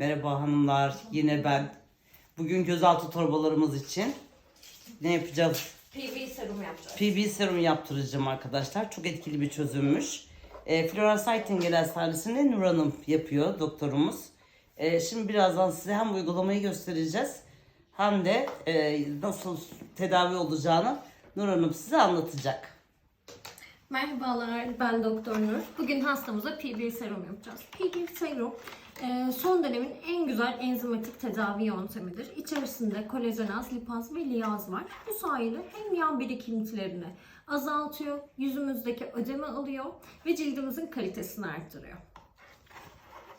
Merhaba hanımlar, yine ben. Bugün gözaltı torbalarımız için ne yapacağız? PB serum yapacağız. PB serum yaptıracağım arkadaşlar. Çok etkili bir çözümmüş. E, Florence Nightingale Hastanesi'nde Nur Hanım yapıyor doktorumuz. E, şimdi birazdan size hem uygulamayı göstereceğiz hem de e, nasıl tedavi olacağını Nur Hanım size anlatacak. Merhabalar, ben Doktor Nur. Bugün hastamıza PB serum yapacağız. PB serum e, son dönemin en güzel enzimatik tedavi yöntemidir. İçerisinde kolajenaz, lipaz ve liyaz var. Bu sayede hem yağ birikintilerini azaltıyor, yüzümüzdeki ödemi alıyor ve cildimizin kalitesini arttırıyor.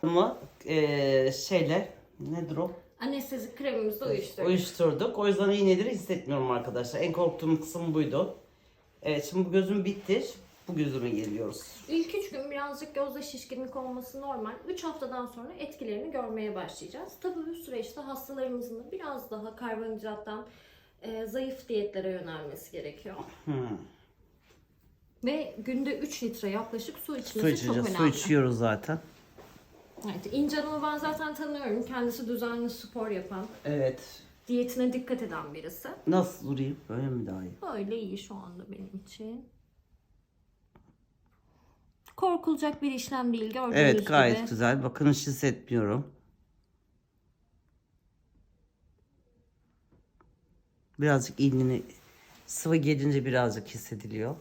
Ama e, şeyle nedir o? Anestezi kremimizi uyuşturuyor. uyuşturduk. O yüzden iğneleri hissetmiyorum arkadaşlar. En korktuğum kısım buydu. Evet şimdi bu gözüm bitti. Bu gözüme geliyoruz. İlk 3 gün birazcık gözde şişkinlik olması normal. 3 haftadan sonra etkilerini görmeye başlayacağız. Tabii bu süreçte hastalarımızın da biraz daha karbonhidrattan e, zayıf diyetlere yönelmesi gerekiyor. Hmm. Ve günde 3 litre yaklaşık su içmesi Su çok içeceğiz. önemli. Su içiyoruz zaten. Evet, İnce Hanım'ı ben zaten tanıyorum. Kendisi düzenli spor yapan, Evet. diyetine dikkat eden birisi. Nasıl durayım? Böyle mi daha iyi? Böyle iyi şu anda benim için. Korkulacak bir işlem değil gördüğünüz Evet gayet gibi. güzel. Bakın hissetmiyorum. Birazcık iğneni sıvı gelince birazcık hissediliyor.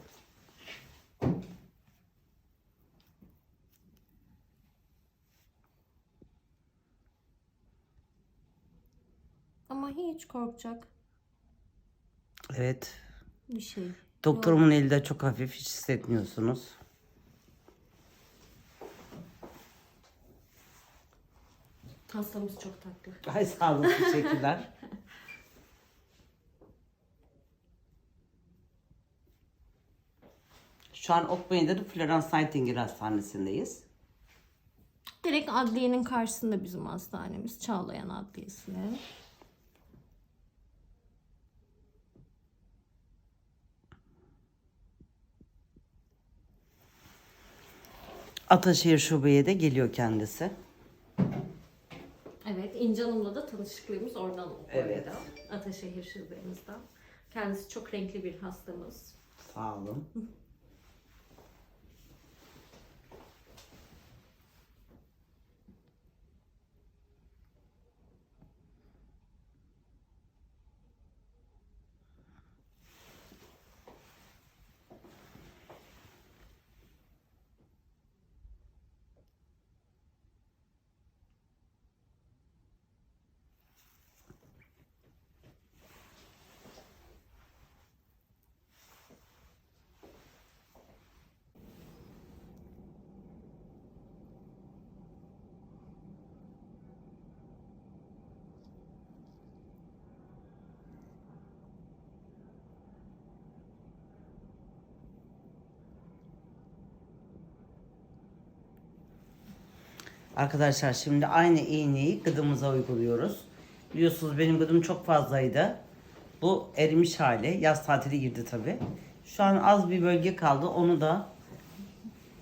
Ama hiç korkacak Evet. bir şey. Doktorumun eli de çok hafif. Hiç hissetmiyorsunuz. Hastamız çok tatlı. Ay sağ olun. Teşekkürler. Şu an Okmeydan'ın Florence Nightingale Hastanesi'ndeyiz. Direkt adliyenin karşısında bizim hastanemiz. Çağlayan Adliyesi'nin. Ataşehir Şube'ye de geliyor kendisi. Evet, İnce Hanım'la da tanışıklığımız oradan oldu. Evet. arada. Ataşehir şubemizden. Kendisi çok renkli bir hastamız. Sağ olun. Arkadaşlar şimdi aynı iğneyi gıdımıza uyguluyoruz. Biliyorsunuz benim gıdım çok fazlaydı. Bu erimiş hali. Yaz tatili girdi tabi. Şu an az bir bölge kaldı. Onu da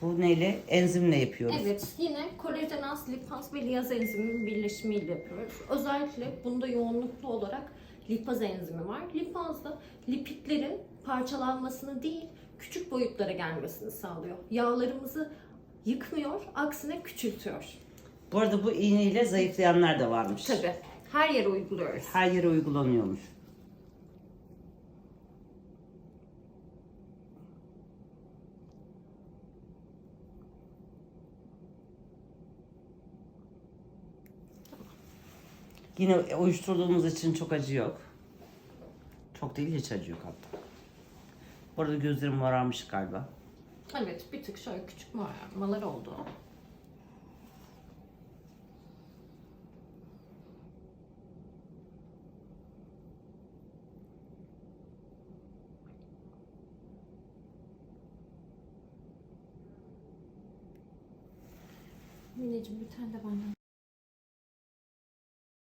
bu neyle? Enzimle yapıyoruz. Evet, yine kolajenaz, lipaz ve liyaz enziminin birleşimiyle yapıyoruz. Özellikle bunda yoğunluklu olarak lipaz enzimi var. Lipaz da lipidlerin parçalanmasını değil, küçük boyutlara gelmesini sağlıyor. Yağlarımızı yıkmıyor, aksine küçültüyor. Bu arada bu iğneyle zayıflayanlar da varmış. Tabii. Her yere uyguluyoruz. Her yere uygulanıyormuş. Yine uyuşturduğumuz için çok acı yok. Çok değil hiç acı yok hatta. Bu arada gözlerim morarmış galiba. Evet, bir tık şöyle küçük morarmalar oldu. Mineciğim bir tane de benden.